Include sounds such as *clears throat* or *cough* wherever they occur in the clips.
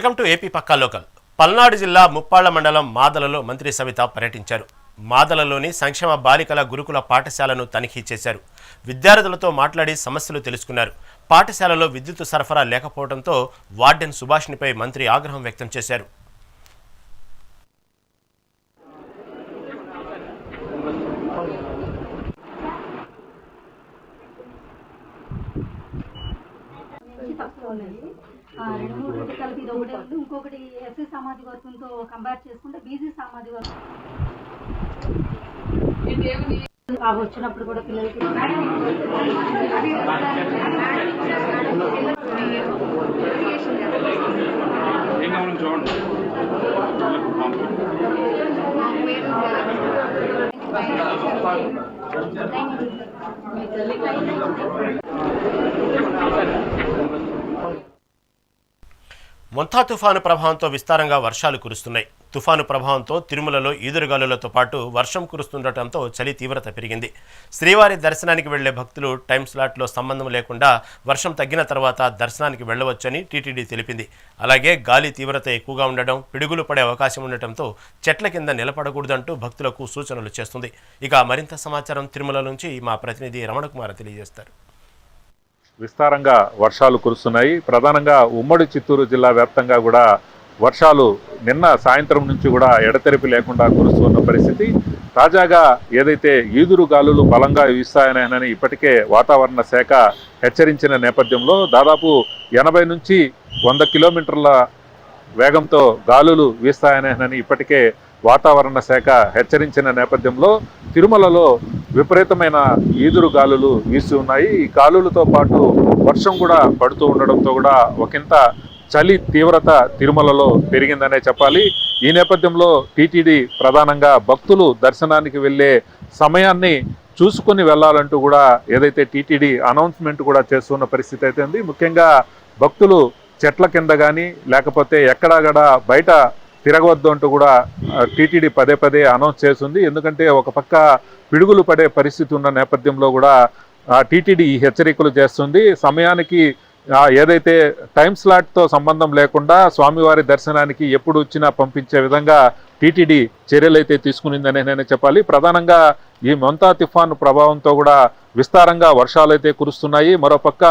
Welcome to AP పక్కా local. Palnadu జిల్లా ముప్పాళ్ళ మండలం మాదలలో మంత్రి సవిత పర్యటించారు. మాదలలోని సంక్షేమ బాలికల గురుకుల పాఠశాలను తనిఖీ చేశారు. విద్యార్థులతో మాట్లాడి సమస్యలు తెలుసుకున్నారు. పాఠశాలలో విద్యుత్ సరఫరా లేకపోవడంతో వార్డెన్ సుభాష్నిపై మంత్రి ఆగ్రహం వ్యక్తం చేశారు. తక్కువ రెండు మూడు రెండు కలిపి ఇది ఒకటే ఉంది. ఇంకొకటి ఎస్సీ సామాజిక వర్గంతో కంపేర్ చేసుకుంటే బీసీ సమాధి వర్గం. అవి వచ్చినప్పుడు కూడా పిల్లలకి ఏం కావాలో మొంతా తుఫాను ప్రభావంతో విస్తారంగా వర్షాలు కురుస్తున్నాయి. తుఫాను ప్రభావంతో తిరుమలలో ఈదురుగాలులతో పాటు వర్షం కురుస్తుండటంతో చలి తీవ్రత పెరిగింది. శ్రీవారి దర్శనానికి వెళ్ళే భక్తులు టైం స్లాట్లో సంబంధం లేకుండా వర్షం తగ్గిన తర్వాత దర్శనానికి వెళ్ళవచ్చని టీటీడీ తెలిపింది. అలాగే గాలి తీవ్రత ఎక్కువగా ఉండడం పిడుగులు పడే అవకాశం ఉండటంతో చెట్ల కింద నిలబడకూడదంటూ భక్తులకు సూచనలు చేస్తుంది. ఇక మరింత సమాచారం తిరుమల నుంచి మా ప్రతినిధి రమణకుమార్ తెలియజేస్తారు. విస్తారంగా వర్షాలు కురుస్తున్నాయి. ప్రధానంగా ఉమ్మడి చిత్తూరు జిల్లా వ్యాప్తంగా కూడా వర్షాలు నిన్న సాయంత్రం నుంచి కూడా ఎడతెరిపి లేకుండా కురుస్తున్న పరిస్థితి. తాజాగా ఏదైతే ఈదురు గాలులు బలంగా వీస్తాయనని ఇప్పటికే వాతావరణ శాఖ హెచ్చరించిన నేపథ్యంలో దాదాపు ఎనభై నుంచి వంద కిలోమీటర్ల వేగంతో గాలులు వీస్తాయనని ఇప్పటికే వాతావరణ శాఖ హెచ్చరించిన నేపథ్యంలో తిరుమలలో విపరీతమైన ఈదురు గాలులు వీసి ఉన్నాయి. ఈ గాలులతో పాటు వర్షం కూడా పడుతూ ఉండడంతో కూడా ఒకంత చలి తీవ్రత తిరుమలలో పెరిగిందనే చెప్పాలి. ఈ నేపథ్యంలో టీటీడీ ప్రధానంగా భక్తులు దర్శనానికి వెళ్ళే సమయాన్ని చూసుకొని వెళ్ళాలంటూ కూడా ఏదైతే టీటీడీ అనౌన్స్మెంట్ కూడా చేస్తున్న పరిస్థితి అయితే ఉంది. ముఖ్యంగా భక్తులు చెట్ల కింద కానీ లేకపోతే ఎక్కడాగడ బయట తిరగవద్దు అంటూ కూడా టీటీడీ పదే పదే అనౌన్స్ చేస్తుంది. ఎందుకంటే ఒక పక్క పిడుగులు పడే పరిస్థితి ఉన్న నేపథ్యంలో కూడా టీటీడీ ఈ హెచ్చరికలు చేస్తుంది. సమయానికి ఏదైతే టైం స్లాట్తో సంబంధం లేకుండా స్వామివారి దర్శనానికి ఎప్పుడు వచ్చినా పంపించే విధంగా టీటీడీ చర్యలైతే తీసుకునిందని నేను చెప్పాలి. ప్రధానంగా ఈ మొంతా తుఫాను ప్రభావంతో కూడా విస్తారంగా వర్షాలైతే కురుస్తున్నాయి. మరోపక్క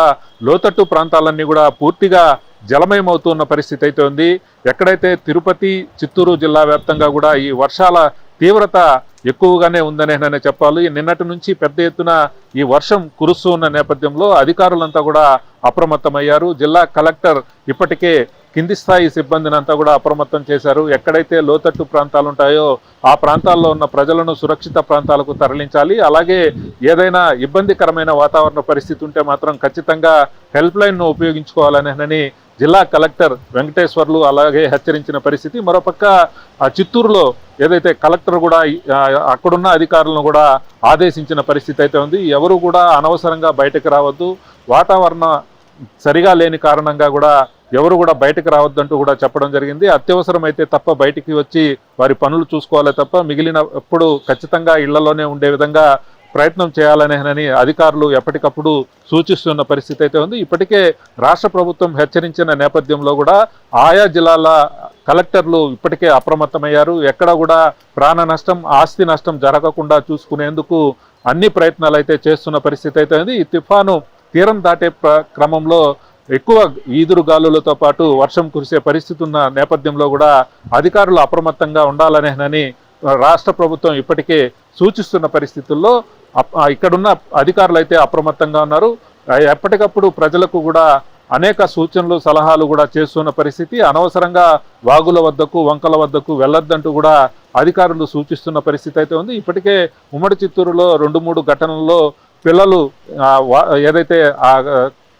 లోతట్టు ప్రాంతాలన్నీ కూడా పూర్తిగా జలమయమవుతున్న పరిస్థితి అయితే ఉంది. ఎక్కడైతే తిరుపతి చిత్తూరు జిల్లా వ్యాప్తంగా కూడా ఈ వర్షాల తీవ్రత ఎక్కువగానే ఉందనే నేను చెప్పాలి. నిన్నటి నుంచి పెద్ద ఎత్తున ఈ వర్షం కురుస్తూ ఉన్న నేపథ్యంలో అధికారులంతా కూడా అప్రమత్తమయ్యారు. జిల్లా కలెక్టర్ ఇప్పటికే కింది స్థాయి సిబ్బందిని అంతా కూడా అప్రమత్తం చేశారు. ఎక్కడైతే లోతట్టు ప్రాంతాలు ఉంటాయో ఆ ప్రాంతాల్లో ఉన్న ప్రజలను సురక్షిత ప్రాంతాలకు తరలించాలి. అలాగే ఏదైనా ఇబ్బందికరమైన వాతావరణ పరిస్థితి ఉంటే మాత్రం ఖచ్చితంగా హెల్ప్ లైన్ను ఉపయోగించుకోవాలనేనని జిల్లా కలెక్టర్ వెంకటేశ్వర్లు అలాగే హెచ్చరించిన పరిస్థితి. మరోపక్క ఆ చిత్తూరులో ఏదైతే కలెక్టర్ కూడా అక్కడున్న అధికారులను కూడా ఆదేశించిన పరిస్థితి అయితే ఉంది. ఎవరు కూడా అనవసరంగా బయటకు రావద్దు. వాతావరణ సరిగా లేని కారణంగా కూడా ఎవరు కూడా బయటకు రావద్దంటూ కూడా చెప్పడం జరిగింది. అత్యవసరమైతే తప్ప బయటికి వచ్చి వారి పనులు చూసుకోవాలి తప్ప మిగిలిన ఎప్పుడు ఖచ్చితంగా ఇళ్ళలోనే ఉండే విధంగా ప్రయత్నం చేయాలనేనని అధికారులు ఎప్పటికప్పుడు సూచిస్తున్న పరిస్థితి అయితే ఉంది. ఇప్పటికే రాష్ట్ర ప్రభుత్వం హెచ్చరించిన నేపథ్యంలో కూడా ఆయా జిల్లాల కలెక్టర్లు ఇప్పటికే అప్రమత్తమయ్యారు. ఎక్కడ కూడా ప్రాణ నష్టం ఆస్తి నష్టం జరగకుండా చూసుకునేందుకు అన్ని ప్రయత్నాలు అయితే చేస్తున్న పరిస్థితి అయితే ఉంది. ఈ తుఫాను తీరం దాటే ప్ర- క్రమంలో ఎక్కువ ఈదురు గాలులతో పాటు వర్షం కురిసే పరిస్థితి ఉన్న నేపథ్యంలో కూడా అధికారులు అప్రమత్తంగా ఉండాలనేనని రాష్ట్ర ప్రభుత్వం ఇప్పటికే సూచిస్తున్న పరిస్థితుల్లో ఇక్కడున్న అధికారులు అయితే అప్రమత్తంగా ఉన్నారు. ఎప్పటికప్పుడు ప్రజలకు కూడా అనేక సూచనలు సలహాలు కూడా చేస్తున్న పరిస్థితి. అనవసరంగా వాగుల వద్దకు వంకల వద్దకు వెళ్ళొద్దంటూ కూడా అధికారులు సూచిస్తున్న పరిస్థితి అయితే ఉంది. ఇప్పటికే ఉమ్మడి చిత్తూరులో రెండు మూడు ఘటనల్లో పిల్లలు ఏదైతే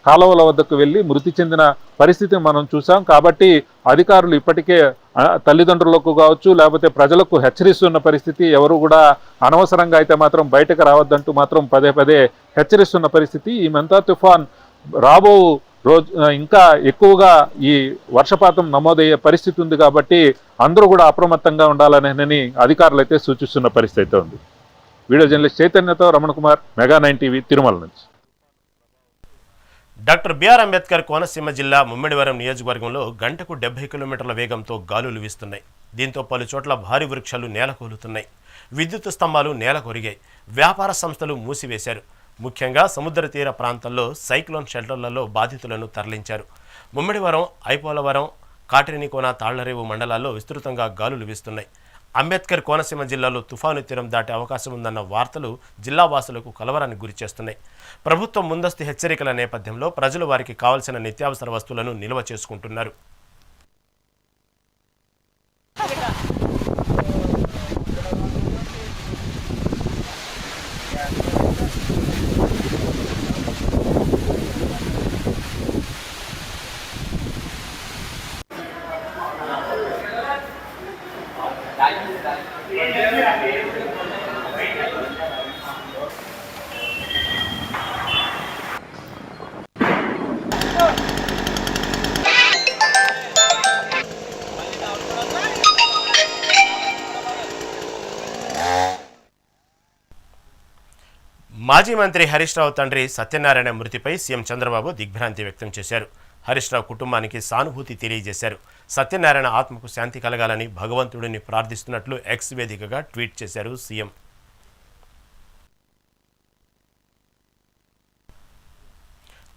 కాలువల వద్దకు వెళ్ళి మృతి చెందిన పరిస్థితి మనం చూసాం. కాబట్టి అధికారులు ఇప్పటికే తల్లిదండ్రులకు కావచ్చు లేకపోతే ప్రజలకు హెచ్చరిస్తున్న పరిస్థితి ఎవరు కూడా అనవసరంగా అయితే మాత్రం బయటకు రావద్దంటూ మాత్రం పదే పదే హెచ్చరిస్తున్న పరిస్థితి. ఈ మెంతా తుఫాన్ రాబో రోజు ఇంకా ఎక్కువగా ఈ వర్షపాతం నమోదయ్యే పరిస్థితి ఉంది కాబట్టి అందరూ కూడా అప్రమత్తంగా ఉండాలనేనని అధికారులు అయితే సూచిస్తున్న పరిస్థితి అయితే ఉంది. Video journalist చైతన్యతో Ramana Kumar Mega Nine TV Tirumala నుంచి. డాక్టర్ బిఆర్ అంబేద్కర్ కోనసీమ జిల్లా ముమ్మిడివరం నియోజకవర్గంలో గంటకు డెబ్బై కిలోమీటర్ల వేగంతో గాలులు వీస్తున్నాయి. దీంతో పలు చోట్ల భారీ వృక్షాలు నేలకూలుతున్నాయి. విద్యుత్ స్తంభాలు నేల కొరిగాయి వ్యాపార సంస్థలు మూసివేశారు. ముఖ్యంగా సముద్ర తీర ప్రాంతాల్లో సైక్లోన్ షెల్టర్లలో బాధితులను తరలించారు. ముమ్మిడివరం ఐపోలవరం కాటరినికోన తాళ్ళరేవు మండలాల్లో విస్తృతంగా గాలులు వీస్తున్నాయి. అంబేద్కర్ కోనసీమ జిల్లాలో తుఫాను తీరం దాటే అవకాశం ఉందన్న వార్తలు జిల్లా వాసులకు కలవరానికి గురిచేస్తున్నాయి ప్రభుత్వం ముందస్తు హెచ్చరికల నేపథ్యంలో ప్రజలు వారికి కావలసిన నిత్యావసర వస్తువులను నిల్వ చేసుకుంటున్నారు. మాజీ మంత్రి హరీష్ రావు తండ్రి సత్యనారాయణ మృతిపై సీఎం చంద్రబాబు దిగ్భ్రాంతి వ్యక్తం చేశారు. హరీష్ రావు కుటుంబానికి సానుభూతి తెలియజేశారు. సత్యనారాయణ ఆత్మకు శాంతి కలగాలని భగవంతుడిని ప్రార్థిస్తున్నట్లు ఎక్స్ వేదికగా ట్వీట్ చేశారు సీఎం.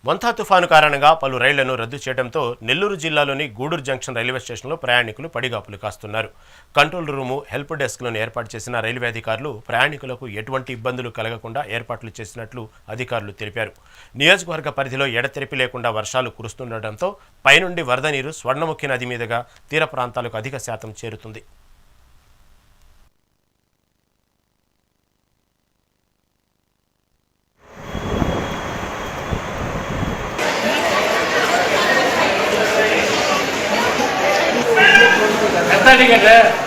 మొంతా తుఫాను కారణంగా పలు రైళ్ళను రద్దు చేయడంతో నెల్లూరు జిల్లాలోని గూడూరు జంక్షన్ రైల్వే స్టేషన్లో ప్రయాణికులు పడిగాపులు కాస్తున్నారు. కంట్రోల్ రూము హెల్ప్ డెస్క్లను ఏర్పాటు చేసిన రైల్వే అధికారులు ప్రయాణికులకు ఎటువంటి ఇబ్బందులు కలగకుండా ఏర్పాట్లు చేసినట్లు అధికారులు తెలిపారు. నియోజకవర్గ పరిధిలో ఎడతెరిపి లేకుండా వర్షాలు కురుస్తుండటంతో పైనుండి వరద నీరు స్వర్ణముఖి నది మీదుగా తీర ప్రాంతాలకు అధిక శాతం చేరుతుంది. கேட்டேன்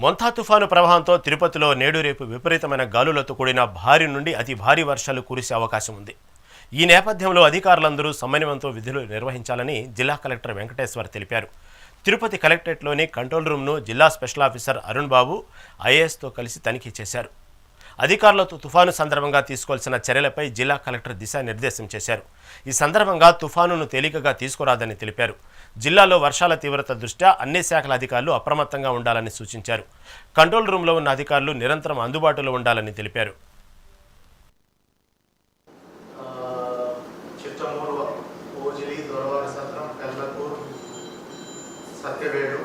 మొంతా తుఫాను ప్రభావంతో తిరుపతిలో నేడు రేపు విపరీతమైన గాలులతో కూడిన భారీ నుండి అతి భారీ వర్షాలు కురిసే అవకాశం ఉంది. ఈ నేపథ్యంలో అధికారులందరూ సమన్వయంతో విధులు నిర్వహించాలని జిల్లా కలెక్టర్ వెంకటేశ్వర్ తెలిపారు. తిరుపతి కలెక్టరేట్లోని కంట్రోల్ రూమ్ను జిల్లా స్పెషల్ ఆఫీసర్ అరుణ్ బాబు ఐఏఎస్తో కలిసి తనిఖీ చేశారు. అధికారులతో తుఫాను సందర్భంగా తీసుకోవాల్సిన చర్యలపై జిల్లా కలెక్టర్ దిశానిర్దేశం చేశారు. ఈ సందర్భంగా తుఫానును తేలికగా తీసుకురాదని తెలిపారు. జిల్లాలో వర్షాల తీవ్రత దృష్ట్యా అన్ని శాఖల అధికారులు అప్రమత్తంగా ఉండాలని సూచించారు. కంట్రోల్ రూమ్లో ఉన్న అధికారులు నిరంతరం అందుబాటులో ఉండాలని తెలిపారు ఆ, చిట్టమూరు ఓజిలి దొరవారి సత్రం పెళ్ళకూరు సత్యవేడు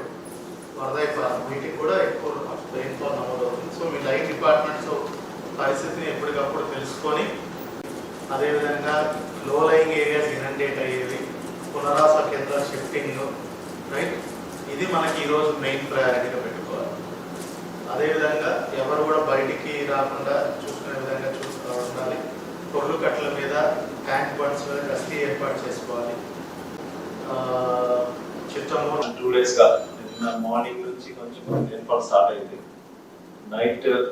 వరదైపాలెం వీటికి కూడా ఎక్కువ రెయిన్ఫాల్ నమోదవుతుంది సో మీ లైన్ డిపార్ట్మెంట్స్ పరిస్థితిని ఎప్పటికప్పుడు తెలుసుకొని అదేవిధంగా లో లయింగ్ ఏరియాస్ ఇనండేట్ అయ్యేవి పునరావాస కేంద్రాల రైట్ ఇది మనకి ఈరోజు మెయిన్ ప్రయారిటీగా పెట్టుకోవాలి. అదేవిధంగా ఎవరు కూడా బయటికి రాకుండా చూసుకునే విధంగా చూస్తూ ఉండాలి. కొర్లు కట్టల మీద ట్యాంక్ బండ్స్ మీద ఏర్పాటు చేసుకోవాలి. ఆ, టూ డేస్గా నిన్న మార్నింగ్ నుంచి కొంచెం రెయిన్ఫాల్ స్టార్ట్ అయింది. నైట్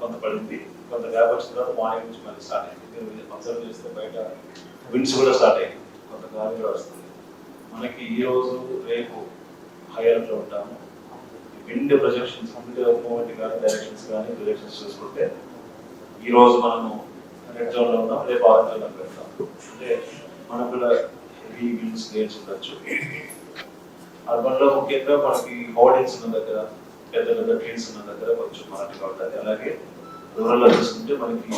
కొంత పడింది. కొంత గ్యాప్ వచ్చిన తర్వాత మార్నింగ్ నుంచి మళ్ళీ స్టార్ట్ అయింది. మీరు అబ్జర్వ్ చేస్తే బయట విండ్స్ కూడా స్టార్ట్ అయింది కొంత గాలి కూడా వస్తుంది. మనకి ఈ రోజు రేపు హైయర్లో ఉంటాము. విండ్ ప్రొజెక్షన్స్ విండ్ మూమెంట్ కానీ డైరెక్షన్స్ కానీ ప్రొజెక్షన్స్ చూసుకుంటే ఈ రోజు మనము రెడ్ జోన్లో ఉన్నాం రేపు ఆరెంజ్ జోన్ పెడతాం. అంటే మనకు కూడా హెవీ విండ్స్ గేమ్స్ ఉండొచ్చు. అర్బన్ ముఖ్యంగా మనకి హోర్డింగ్స్ ఉన్న దగ్గర పెద్ద పెద్ద ట్రీస్ ఉన్న దగ్గర కొంచెం మనకి ఉంటుంది అలాగే రూరల్లో చూసుకుంటే మనకి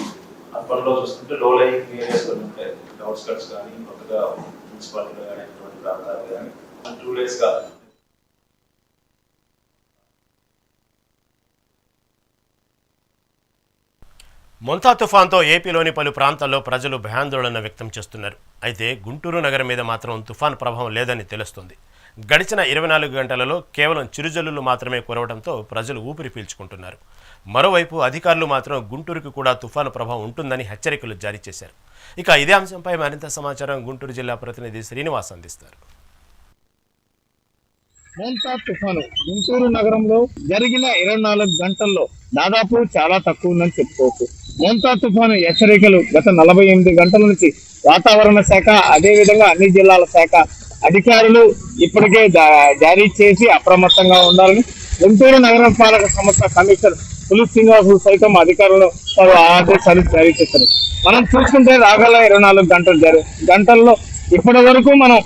అర్బన్లో చూసుకుంటే లో లైయింగ్ ఏరియాస్ కొన్ని ఉంటాయి. అవుట్స్కట్స్ కానీ కొత్తగా మున్సిపాలిటీలో కానీ ప్రాంతాలు కానీ టూ డేస్ మొంతా తుఫాన్తో ఏపీలోని పలు ప్రాంతాల్లో ప్రజలు భయాందోళన వ్యక్తం చేస్తున్నారు. అయితే గుంటూరు నగరం మీద మాత్రం తుఫాన్ ప్రభావం లేదని తెలుస్తుంది. గడిచిన ఇరవై నాలుగు గంటలలో కేవలం చిరుజల్లులు మాత్రమే కురవడంతో ప్రజలు ఊపిరి పీల్చుకుంటున్నారు. మరోవైపు అధికారులు మాత్రం గుంటూరుకు కూడా తుఫాను ప్రభావం ఉంటుందని హెచ్చరికలు జారీ చేశారు. ఇక ఇదే అంశంపై మరింత సమాచారం గుంటూరు జిల్లా ప్రతినిధి శ్రీనివాస్ అందిస్తారు. మోంతా తుఫాను గుంటూరు నగరంలో జరిగిన ఇరవై నాలుగు గంటల్లో దాదాపు చాలా తక్కువ ఉందని చెప్పుకోవచ్చు. మోంతా తుఫాను హెచ్చరికలు గత నలభై ఎనిమిది గంటల నుంచి వాతావరణ శాఖ అదేవిధంగా అన్ని జిల్లాల శాఖ అధికారులు ఇప్పటికే జారీ చేసి అప్రమత్తంగా ఉండాలని గుంటూరు నగరపాలక సంస్థ కమిషనర్ పులిస్ శ్రీనివాసులు సైతం అధికారులు వారు ఆదేశాలు జారీ చేశారు మనం చూసుకుంటే రాగల ఇరవై నాలుగు గంటలు జరు గంటల్లో ఇప్పటి వరకు మనం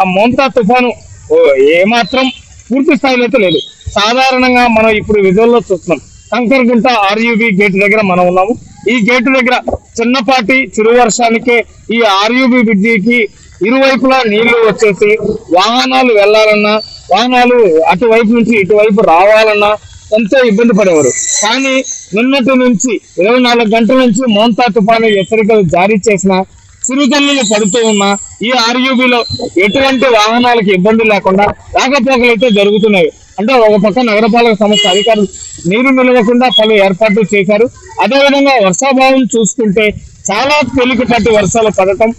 ఆ మోంతా తుఫాను ఓ ఏమాత్రం పూర్తి స్థాయిలో అయితే లేదు. సాధారణంగా మనం ఇప్పుడు విజువల్లో చూస్తున్నాం. శంకర్గుంట ఆర్యుబి గేట్ దగ్గర మనం ఉన్నాము. ఈ గేటు దగ్గర చిన్నపాటి చిరు వర్షానికే ఈ ఆర్యుబి బ్రిడ్జికి ఇరువైపులా నీళ్ళు వచ్చేసి వాహనాలు వెళ్ళాలన్నా వాహనాలు అటువైపు నుంచి ఇటువైపు రావాలన్నా ఎంతో ఇబ్బంది పడేవారు. కానీ నిన్నటి నుంచి ఇరవై నాలుగు గంటల నుంచి మోంతా తుఫాను హెచ్చరికలు జారీ చేసిన చిరుజల్లులు పడుతూ ఉన్న ఈ ఆర్యూబీలో ఎటువంటి వాహనాలకు ఇబ్బంది లేకుండా రాకపోకలు అయితే జరుగుతున్నాయి. అంటే ఒక పక్క నగరపాలక సంస్థ అధికారులు నీరు నిలవకుండా పలు ఏర్పాట్లు చేశారు. అదేవిధంగా వర్షాభావం చూసుకుంటే చాలా తేలికపాటి వర్షాలు పడటం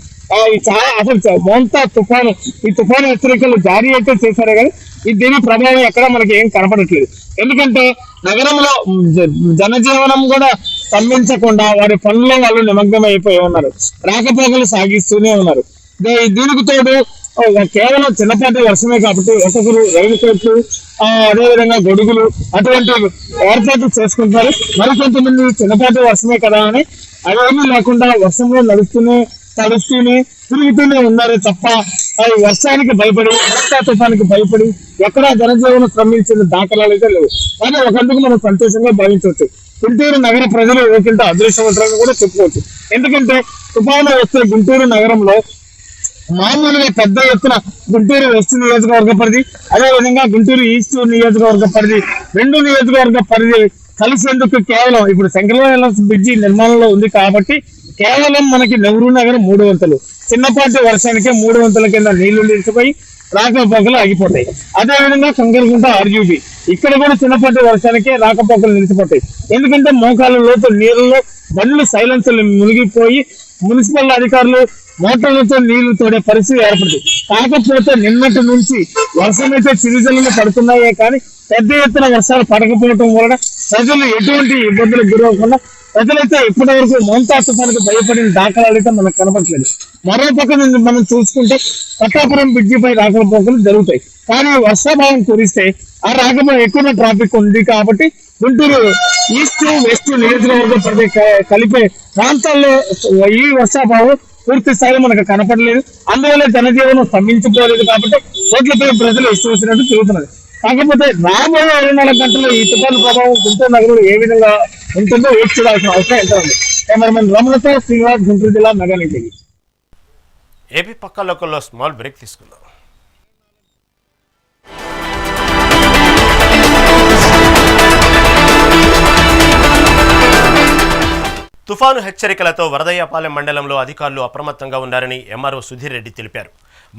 చాలా అసలు మొంత తుఫాను ఈ తుఫాను హెచ్చరికలు జారీ అయితే చేశారే కానీ దీని ప్రభావం ఎక్కడ మనకి ఏం కనపడట్లేదు. ఎందుకంటే నగరంలో జ- జనజీవనం కూడా స్తంభించకుండా వారి పనుల్లో వాళ్ళు నిమగ్నం అయిపోయి ఉన్నారు. రాకపోకలు సాగిస్తూనే ఉన్నారు. దీనికి తోడు కేవలం చిన్నపాటి వర్షమే కాబట్టి ఒకరు రైలు కోట్లు అదేవిధంగా గొడుగులు అటువంటి ఏర్పాట్లు చేసుకుంటారు మరికొంతమంది చిన్నపాటి వర్షమే కదా అని అవేమీ లేకుండా వర్షంలో నడుస్తూనే తడుస్తూనే తిరుగుతూనే ఉన్నారే తప్ప అవి వర్షానికి భయపడి వర్షా తుఫానికి భయపడి ఎక్కడా జనజీవనం క్రమించిన దాఖలాలు అయితే లేవు. కానీ ఒకందుకు మనం సంతోషంగా భావించవచ్చు. గుంటూరు నగర ప్రజలు ఓకింట అదృష్టవంతులను కూడా చెప్పుకోవచ్చు. ఎందుకంటే తుఫాను వస్తే గుంటూరు నగరంలో మామూలుగా పెద్ద ఎత్తున గుంటూరు వెస్ట్ నియోజకవర్గ పరిధి అదేవిధంగా గుంటూరు ఈస్ట్ నియోజకవర్గ పరిధి రెండు నియోజకవర్గ పరిధి కలిసేందుకు కేవలం ఇప్పుడు శంకరవేల బ్రిడ్జి నిర్మాణంలో ఉంది కాబట్టి కేవలం మనకి నెహ్రూ నగర్ మూడు వంతులు. చిన్నపాటి వర్షానికే మూడు వంతుల కింద నీళ్ళు నిలిచిపోయి రాకపోకలు ఆగిపోతాయి. అదేవిధంగా కంకరగుంట ఆర్యూబి ఇక్కడ కూడా చిన్నపాటి వర్షానికే రాకపోకలు నిలిచిపోతాయి. ఎందుకంటే మోకాళ్ళ లోతు నీళ్ళలో బండ్లు సైలెన్స్లు మునిగిపోయి మున్సిపల్ అధికారులు మోటార్లతో నీళ్ళు తోడే పరిస్థితి ఏర్పడింది కాకపోతే నిన్నటి నుంచి వర్షం అయితే చిరుజల్లులు పడుతున్నాయే కానీ పెద్ద ఎత్తున వర్షాలు పడకపోవడం వలన ప్రజలు ఎటువంటి ఇబ్బందులకు గురవకుండా ప్రజలైతే ఇప్పటి వరకు మోంతా తుఫానికి భయపడిన దాఖలాలు అయితే మనకు కనపడలేదు మరోపక్క నుంచి మనం చూసుకుంటే పట్టాపురం బ్రిడ్జిపై రాకపోకలు జరుగుతాయి. కానీ వర్షాభావం కురిస్తే ఆ రాగంలో ఎక్కువ ట్రాఫిక్ ఉంది కాబట్టి గుంటూరు ఈస్ట్ వెస్ట్ నియోజకవర్గం ప్రతి కలిపే ప్రాంతాల్లో ఈ వర్షాభావం పూర్తి స్థాయిలో మనకు కనపడలేదు. అందువల్ల జనజీవనం స్తంభించిపోలేదు కాబట్టి రోడ్లపై ప్రజలు ఇష్టం వచ్చినట్టు తిరుగుతున్నారు కాకపోతే రాబోయే ఇరవై నాలుగు గంటల్లో ఈ తుఫాను ప్రభావం గుంటూరు నగరంలో ఏ విధంగా ఉంటుందో వేచి చూడాల్సిన అవసరం ఎంత ఉంది. కెమెరామెన్ రమణతో శ్రీనివాస్ గుంటూరు జిల్లా నగర్ ఏపీ పక్క లోకల్లో స్మాల్ బ్రేక్ తీసుకుందాం. తుఫాను హెచ్చరికలతో వరదయ్యపాలెం మండలంలో అధికారులు అప్రమత్తంగా ఉన్నారని ఎంఆర్ఓ సుధీర్ రెడ్డి తెలిపారు.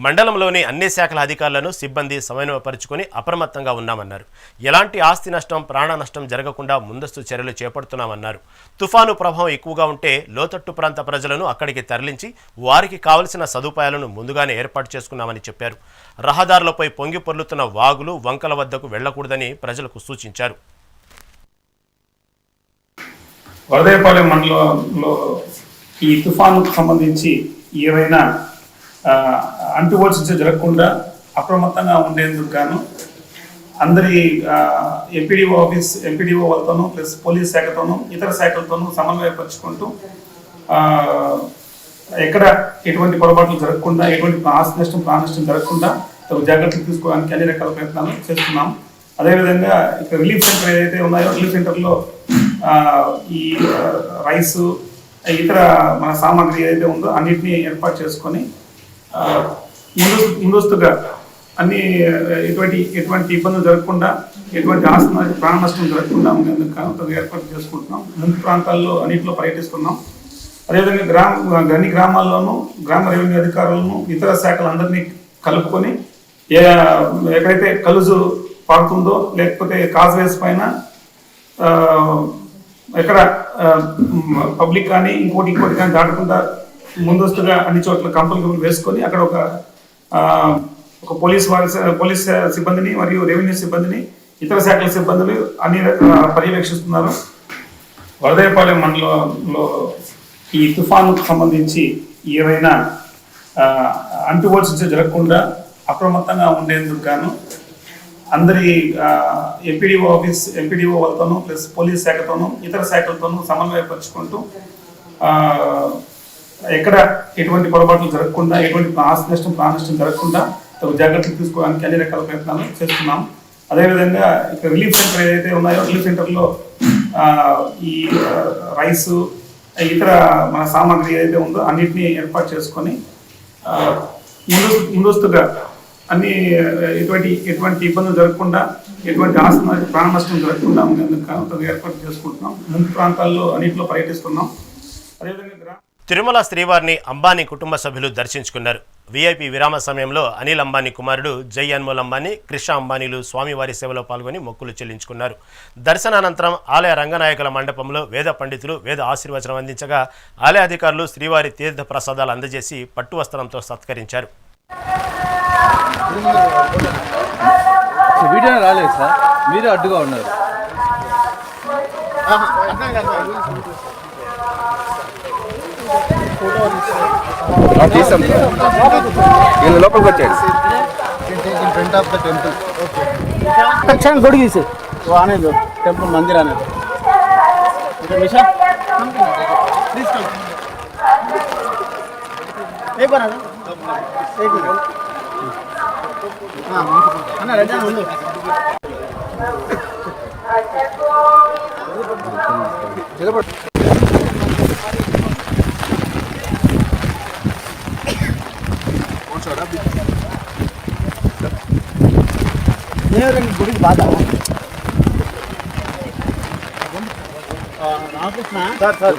మండలంలోని అన్ని శాఖల అధికారులను సిబ్బంది సమన్వయపరుచుకొని అప్రమత్తంగా ఉన్నామన్నారు. ఎలాంటి ఆస్తి నష్టం ప్రాణ నష్టం జరగకుండా ముందస్తు చర్యలు చేపడుతున్నామన్నారు. తుఫాను ప్రభావం ఎక్కువగా ఉంటే లోతట్టు ప్రాంత ప్రజలను అక్కడికి తరలించి వారికి కావలసిన సదుపాయాలను ముందుగానే ఏర్పాటు చేసుకున్నామని చెప్పారు. రహదారులపై పొంగి పొర్లుతున్న వాగులు వంకల వద్దకు వెళ్ళకూడదని ప్రజలకు సూచించారు. వరదేపాలెం మండలంలో ఈ తుఫానుకు సంబంధించి ఏవైనా అంటువర్డ్స్ జరగకుండా అప్రమత్తంగా ఉండేందుకు గాను అందరి ఎంపీడీఓ ఆఫీస్ ఎంపీడీఓ వాళ్ళతోనూ ప్లస్ పోలీస్ శాఖతోనూ ఇతర శాఖలతోనూ సమన్వయపరుచుకుంటూ ఎక్కడ ఎటువంటి పొరపాట్లు జరగకుండా ఎటువంటి ఆస్తి నష్టం ప్రాణ జరగకుండా తగు జాగ్రత్తలు తీసుకోవడానికి అన్ని రకాల ప్రయత్నాలు చేస్తున్నాం. అదేవిధంగా ఇక్కడ రిలీఫ్ సెంటర్ ఏదైతే ఉన్నాయో రిలీఫ్ సెంటర్లో ఈ రైసు ఇతర మన సామాగ్రి ఏదైతే ఉందో అన్నింటినీ ఏర్పాటు చేసుకొని ముందు ముందస్తుగా అన్ని ఎటువంటి ఎటువంటి ఇబ్బందులు జరగకుండా ఎటువంటి ఆస్తి ప్రాణ నష్టం జరగకుండా ఉండేందుకు ఏర్పాటు చేసుకుంటున్నాం. ముందు ప్రాంతాల్లో అన్నింటిలో పర్యటిస్తున్నాం. అదేవిధంగా గ్రామ అన్ని గ్రామాల్లోనూ గ్రామ రెవెన్యూ అధికారులను ఇతర శాఖలందరినీ కలుపుకొని ఏ ఎక్కడైతే కలుజు పారుతుందో లేకపోతే కాజ్వేస్ పైన ఎక్కడ పబ్లిక్ కానీ ఇంకోటి ఇంకోటి కానీ దాటకుండా ముందస్తుగా అన్ని చోట్ల కంపల్ కంపల్ వేసుకొని అక్కడ ఒక ఒక పోలీస్ వారి పోలీస్ సిబ్బందిని మరియు రెవెన్యూ సిబ్బందిని ఇతర శాఖల సిబ్బందులు అన్ని పర్యవేక్షిస్తున్నారు. వరదయపాలెం మండలంలో ఈ తుఫానుకు సంబంధించి ఏవైనా అంటువర్డ్స్ జరగకుండా అప్రమత్తంగా ఉండేందుకు గాను అందరి ఎంపీడీఓ ఆఫీస్ ఎంపీడీఓ వాళ్ళతోనూ ప్లస్ పోలీస్ శాఖతోనూ ఇతర శాఖలతోనూ సమన్వయపరుచుకుంటూ ఎక్కడ ఎటువంటి పొరపాట్లు జరగకుండా ఎటువంటి ఆస్తి నష్టం ప్రాణ నష్టం జరగకుండా తగు జాగ్రత్తలు తీసుకోవడానికి అన్ని రకాల ప్రయత్నాలు చేస్తున్నాం. అదేవిధంగా ఇక్కడ రిలీఫ్ సెంటర్ ఏదైతే ఉన్నాయో రిలీఫ్ సెంటర్లో ఈ రైస్ ఇతర మన సామాగ్రి ఏదైతే ఉందో అన్నింటినీ ఏర్పాటు చేసుకొని ముందు ముందస్తుగా అన్ని ఎటువంటి ఎటువంటి ఇబ్బందులు జరగకుండా ఎటువంటి ఆస్తి ప్రాణ నష్టం జరగకుండా ఉండేందుకు ఏర్పాటు చేసుకుంటున్నాం. ముందు ప్రాంతాల్లో అన్నింటిలో పర్యటిస్తున్నాం. అదేవిధంగా గ్రా తిరుమల శ్రీవారిని అంబానీ కుటుంబ సభ్యులు దర్శించుకున్నారు. వీఐపీ విరామ సమయంలో అనిల్ అంబానీ కుమారుడు జై అన్మోల్ అంబానీ కృష్ణ అంబానీలు స్వామివారి సేవలో పాల్గొని మొక్కులు చెల్లించుకున్నారు. దర్శనానంతరం ఆలయ రంగనాయకుల మండపంలో వేద పండితులు వేద ఆశీర్వచనం అందించగా ఆలయ అధికారులు శ్రీవారి తీర్థ ప్రసాదాలు అందజేసి పట్టు వస్త్రంతో సత్కరించారు. వీడియో రాలేదు సార్. మీరే అడ్డుగా ఉన్నారు. తీసాం. వీళ్ళు లోపలికి వచ్చాడు front of the temple okay గుడి తీసి ఆనేది టెంపుల్ మందిర్ అనేది ఓకే గుడికి బాధ సార్ సార్.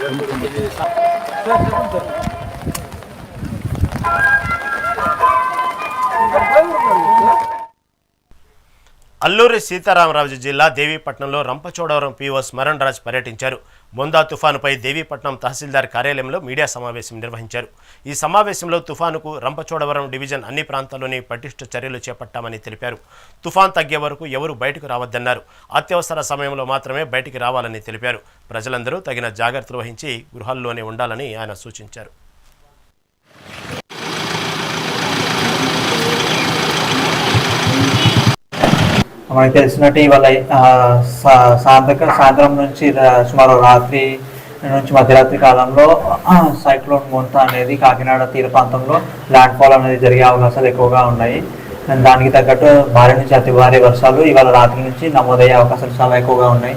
అల్లూరి సీతారామరాజు జిల్లా దేవీపట్నంలో రంపచోడవరం పీఓ స్మరణ్ రాజ్ పర్యటించారు. బొందా తుఫానుపై దేవీపట్నం తహసీల్దార్ కార్యాలయంలో మీడియా సమావేశం నిర్వహించారు. ఈ సమావేశంలో తుఫానుకు రంపచోడవరం డివిజన్ అన్ని ప్రాంతాల్లోని పటిష్ట చర్యలు చేపట్టామని తెలిపారు. తుఫాన్ తగ్గే వరకు ఎవరు బయటకు రావద్దన్నారు. అత్యవసర సమయంలో మాత్రమే బయటికి రావాలని తెలిపారు. ప్రజలందరూ తగిన జాగ్రత్తలు వహించి గృహాల్లోనే ఉండాలని ఆయన సూచించారు. మనకి తెలిసినట్టు ఇవాళ సాయంత్రం సాయంత్రం నుంచి సుమారు రాత్రి నుంచి మధ్యరాత్రి కాలంలో సైక్లోన్ మొంత అనేది కాకినాడ తీర ప్రాంతంలో ల్యాండ్ ఫాల్ అనేది జరిగే అవకాశాలు ఎక్కువగా ఉన్నాయి. దానికి తగ్గట్టు భారీ నుంచి అతి భారీ వర్షాలు ఇవాళ రాత్రి నుంచి నమోదయ్యే అవకాశాలు చాలా ఎక్కువగా ఉన్నాయి.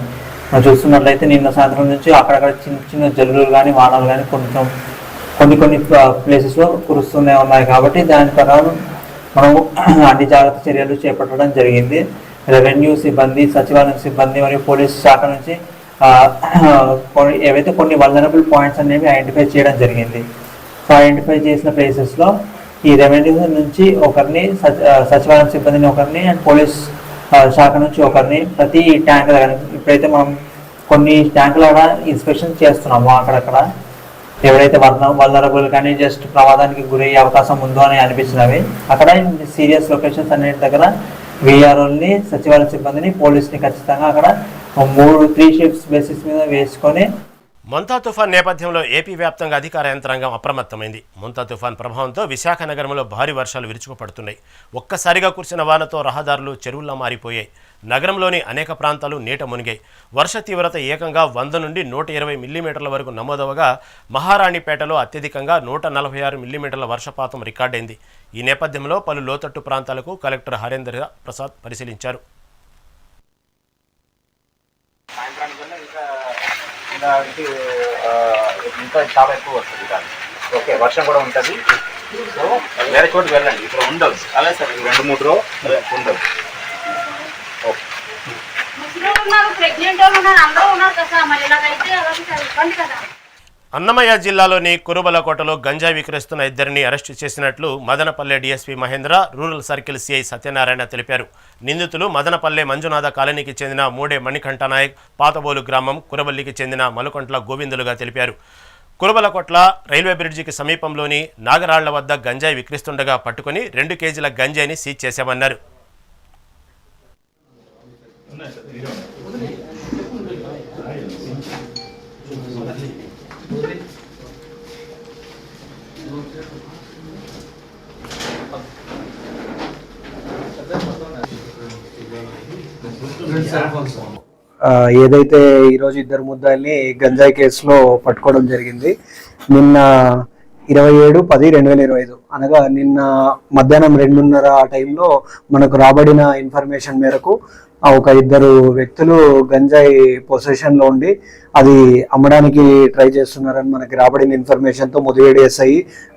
మనం చూస్తున్నట్లయితే నిన్న సాయంత్రం నుంచి అక్కడక్కడ చిన్న చిన్న జల్లులు కానీ వానలు కానీ కొంచెం కొన్ని కొన్ని ప్లేసెస్లో కురుస్తూనే ఉన్నాయి. కాబట్టి దాని ప్రకారం మనము *clears throat* అన్ని జాగ్రత్త చర్యలు చేపట్టడం జరిగింది. రెవెన్యూ సిబ్బంది సచివాలయం సిబ్బంది మరియు పోలీస్ శాఖ నుంచి కొన్ని ఏవైతే కొన్ని వల్నరబుల్ పాయింట్స్ అనేవి ఐడెంటిఫై చేయడం జరిగింది. సో ఐడెంటిఫై చేసిన ప్లేసెస్లో ఈ రెవెన్యూ నుంచి ఒకరిని సచివాలయం సిబ్బందిని ఒకరిని అండ్ పోలీస్ శాఖ నుంచి ఒకరిని ప్రతి ట్యాంక్ దగ్గర ఇప్పుడైతే మనం కొన్ని ట్యాంకుల ఇన్స్పెక్షన్ చేస్తున్నాము అక్కడక్కడ. ఎవరైతే వర్ణ వల్నరబుల్ కానీ జస్ట్ ప్రమాదానికి గురయ్యే అవకాశం ఉందో అని అనిపించినవి అక్కడ సీరియస్ లొకేషన్స్ అన్నిటి దగ్గర విఆర్ఓల్ని సచివాలయ సిబ్బందిని పోలీస్ని ఖచ్చితంగా అక్కడ మూడు త్రీ షిఫ్ట్స్ బేసిస్ మీద వేసుకొని మొంతా తుఫాన్ నేపథ్యంలో ఏపీ వ్యాప్తంగా అధికార యంత్రాంగం అప్రమత్తమైంది. మొంతా తుఫాన్ ప్రభావంతో విశాఖ నగరంలో భారీ వర్షాలు విరుచుకుపడుతున్నాయి. ఒక్కసారిగా కురిసిన వానతో రహదారులు చెరువుల్లా మారిపోయాయి. నగరంలోని అనేక ప్రాంతాలు నీట మునిగాయి. వర్ష తీవ్రత ఏకంగా వంద నుండి నూట ఇరవై మిల్లీమీటర్ల వరకు నమోదవగా మహారాణిపేటలో అత్యధికంగా నూట నలభై ఆరు మిల్లీమీటర్ల వర్షపాతం రికార్డైంది. ఈ నేపథ్యంలో పలు లోతట్టు ప్రాంతాలకు కలెక్టర్ హరేంద్ర ప్రసాద్ పరిశీలించారు. ఇంకా చాలా ఎక్కువ వస్తుంది ఓకే వర్షం కూడా ఉంటుంది. సో వేరే చోటుకి వెళ్ళండి. ఇక్కడ ఉండదు. అదే సార్. రెండు మూడు రో ఉండదు. ఓకే. ప్రెగ్నెంట్ వాళ్ళు ఉన్నారు అందరూ ఉన్నారు కదా మరి ఇలాగైతే ఇబ్బంది కదా. అన్నమయ్య జిల్లాలోని కురుబలకోటలో గంజాయి విక్రయిస్తున్న ఇద్దరిని అరెస్టు చేసినట్లు Madanapalle DSP Mahendra rural circle CI Satyanarayana తెలిపారు. నిందితులు మదనపల్లె మంజునాథ కాలనీకి చెందిన మూడే మణికంఠ నాయక్ పాతబోలు గ్రామం కురబల్లికి చెందిన మలుకొంట్ల గోవిందులుగా తెలిపారు. కురబలకోట్ల రైల్వే బ్రిడ్జికి సమీపంలోని నాగరాళ్ళ వద్ద గంజాయి విక్రిస్తుండగా పట్టుకుని రెండు కేజీల గంజాయిని సీజ్ చేశామన్నారు. ఏదైతే ఈరోజు ఇద్దరు ముద్దాయిల్ని గంజాయి కేసులో పట్టుకోవడం జరిగింది నిన్న ఇరవై ఏడు పది రెండు వేల ఇరవై ఐదు. అనగా నిన్న మధ్యాహ్నం రెండున్నర ఆ టైంలో మనకు రాబడిన ఇన్ఫర్మేషన్ మేరకు ఒక ఇద్దరు వ్యక్తులు గంజాయి పొజిషన్లో ఉండి అది అమ్మడానికి ట్రై చేస్తున్నారని మనకి రాబడిన ఇన్ఫర్మేషన్తో ముదివేడి ఎస్ఐ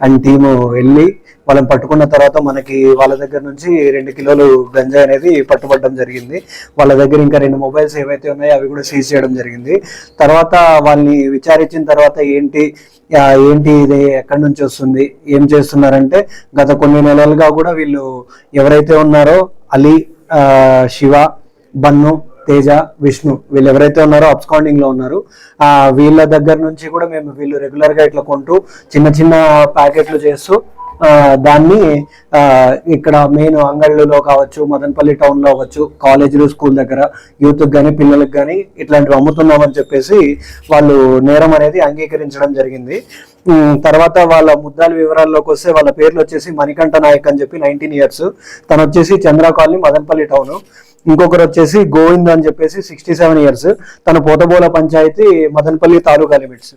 అండ్ టీము వెళ్ళి వాళ్ళని పట్టుకున్న తర్వాత మనకి వాళ్ళ దగ్గర నుంచి రెండు కిలోలు గంజాయి అనేది పట్టుబడడం జరిగింది. వాళ్ళ దగ్గర ఇంకా రెండు మొబైల్స్ ఏవైతే ఉన్నాయో అవి కూడా సీజ్ చేయడం జరిగింది. తర్వాత వాళ్ళని విచారించిన తర్వాత ఏంటి ఏంటి ఇది ఎక్కడి నుంచి వస్తుంది ఏం చేస్తున్నారంటే గత కొన్ని నెలలుగా కూడా వీళ్ళు ఎవరైతే ఉన్నారో అలీ శివ బన్ను తేజ విష్ణు వీళ్ళు ఎవరైతే ఉన్నారో అబ్స్కాండింగ్లో ఉన్నారు. ఆ వీళ్ళ దగ్గర నుంచి కూడా మేము వీళ్ళు రెగ్యులర్గా ఇట్లా కొంటూ చిన్న చిన్న ప్యాకెట్లు చేస్తూ దాన్ని ఇక్కడ మెయిన్ అంగళ్ళలో కావచ్చు మదనపల్లి టౌన్లో అవ్వచ్చు కాలేజీలు స్కూల్ దగ్గర యూత్ కానీ పిల్లలకు కానీ ఇట్లాంటివి అమ్ముతున్నామని చెప్పేసి వాళ్ళు నేరం అనేది అంగీకరించడం జరిగింది. తర్వాత వాళ్ళ ముద్దాల వివరాల్లోకి వస్తే వాళ్ళ పేర్లు వచ్చేసి మణికంఠ నాయక్ అని చెప్పి నైన్టీన్ ఇయర్స్ తను వచ్చేసి చంద్ర కాలనీ మదనపల్లి టౌన్ ఇంకొకరు వచ్చేసి గోవింద్ అని చెప్పేసి సిక్స్టీ సెవెన్ ఇయర్స్ తన పోతబోల పంచాయతీ మదనపల్లి తాలూకా లిమిట్స్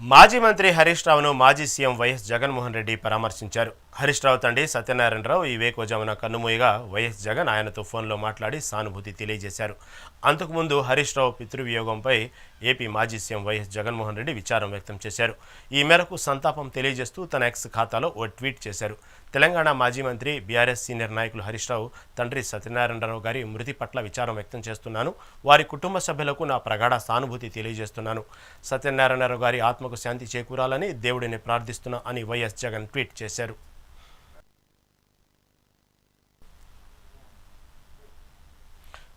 మాజీ మంత్రి హరీష్ రావును మాజీ సీఎం వైఎస్ జగన్మోహన్ రెడ్డి పరామర్శించారు. హరీష్ రావు తండ్రి సత్యనారాయణరావు ఈ వేకోజామున కన్నుమూయగా వైఎస్ జగన్ ఆయనతో ఫోన్లో మాట్లాడి సానుభూతి తెలియజేశారు. అంతకుముందు హరీష్ రావు పితృవియోగంపై ఏపీ మాజీ సీఎం వైఎస్ జగన్మోహన్ రెడ్డి విచారం వ్యక్తం చేశారు. ఈ మేరకు సంతాపం తెలియజేస్తూ తన ఎక్స్ ఖాతాలో ఓ ట్వీట్ చేశారు. తెలంగాణ మాజీ మంత్రి బీఆర్ఎస్ సీనియర్ నాయకులు హరీష్ రావు తండ్రి సత్యనారాయణరావు గారి మృతి పట్ల విచారం వ్యక్తం చేస్తున్నాను. వారి కుటుంబ సభ్యులకు నా ప్రగాఢ సానుభూతి తెలియజేస్తున్నాను. సత్యనారాయణరావు గారి ఆత్మకు శాంతి చేకూరాలని దేవుడిని ప్రార్థిస్తున్నా అని వైఎస్ జగన్ ట్వీట్ చేశారు.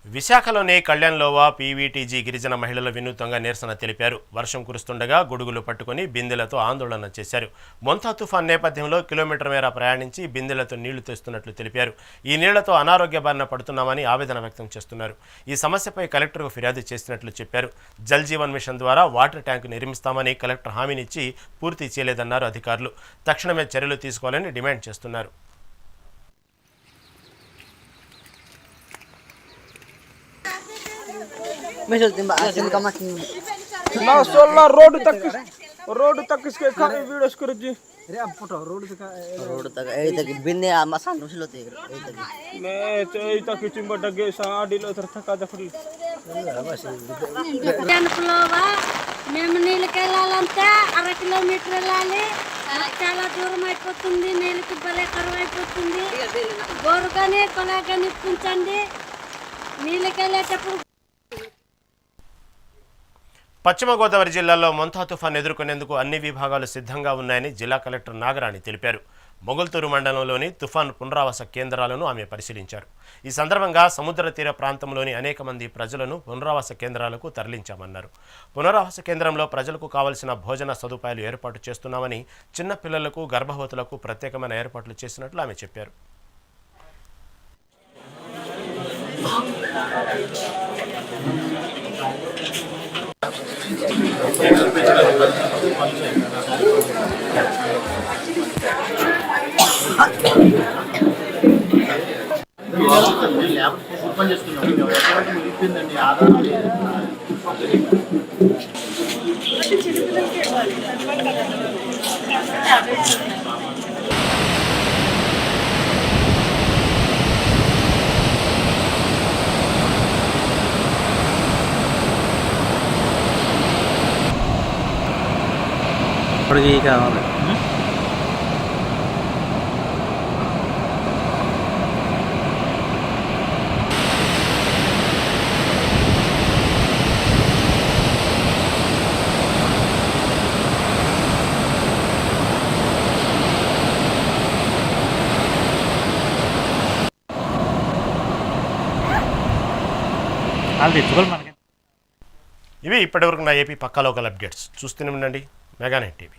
విశాఖలోని కళ్యాణ్లోవా పీవీటీజీ గిరిజన మహిళలు వినూత్నంగా నిరసన తెలిపారు. వర్షం కురుస్తుండగా గొడుగులు పట్టుకుని బిందెలతో ఆందోళన చేశారు. మొంతా తుఫాన్ నేపథ్యంలో కిలోమీటర్ మేర ప్రయాణించి బిందెలతో నీళ్ళు తెస్తున్నట్లు తెలిపారు. ఈ నీళ్ళతో అనారోగ్య బారిన పడుతున్నామని ఆవేదన వ్యక్తం చేస్తున్నారు. ఈ సమస్యపై కలెక్టర్కు ఫిర్యాదు చేసినట్లు చెప్పారు. జల్ జీవన్ మిషన్ ద్వారా వాటర్ ట్యాంకు నిర్మిస్తామని కలెక్టర్ హామీనిచ్చి పూర్తి చేయలేదన్నారు అధికారులు. తక్షణమే చర్యలు తీసుకోవాలని డిమాండ్ చేస్తున్నారు. ना सोलह रोड तक रोड तक इसके खाने वीडियो करो जी रोड तक ए तक बिन्ने मसान रुसलो ते ए तक मैं तो यही तक चिंबा डगे साड़ी लो तर थका दखली జనకులోవా మేము నీళ్ళకి వెళ్ళాలంటే అర కిలోమీటర్ వెళ్ళాలి నాకు చాలా దూరం అయిపోతుంది నీళ్ళకి భలే కరువు అయిపోతుంది గోరుగానే కొలాగానే ఇప్పించండి నీళ్ళకి వెళ్ళేటప్పుడు పశ్చిమ గోదావరి జిల్లాలో మొంతా తుఫాన్ ఎదుర్కొనేందుకు అన్ని విభాగాలు సిద్ధంగా ఉన్నాయని జిల్లా కలెక్టర్ నాగరాణి తెలిపారు. మొగల్తూరు మండలంలోని తుఫాన్ పునరావాస కేంద్రాలను ఆమె పరిశీలించారు. ఈ సందర్భంగా సముద్ర తీర ప్రాంతంలోని అనేక మంది ప్రజలను పునరావాస కేంద్రాలకు తరలించామన్నారు. పునరావాస కేంద్రంలో ప్రజలకు కావలసిన భోజన సదుపాయాలు ఏర్పాటు చేస్తున్నామని చిన్న పిల్లలకు గర్భవతులకు ప్రత్యేకమైన ఏర్పాట్లు చేసినట్లు ఆమె చెప్పారు. ఓపెన్ చేసుకున్నాం ఎటువంటి మిగిలిపోయిందండి? ఆధారం లేదు ఇప్పటికి కావాలి. ఇవి ఇప్పటివరకు నా ఏపీ పక్కా లోకల్ అప్డేట్స్. చూస్తూనే ఉండండి. Meganet TV.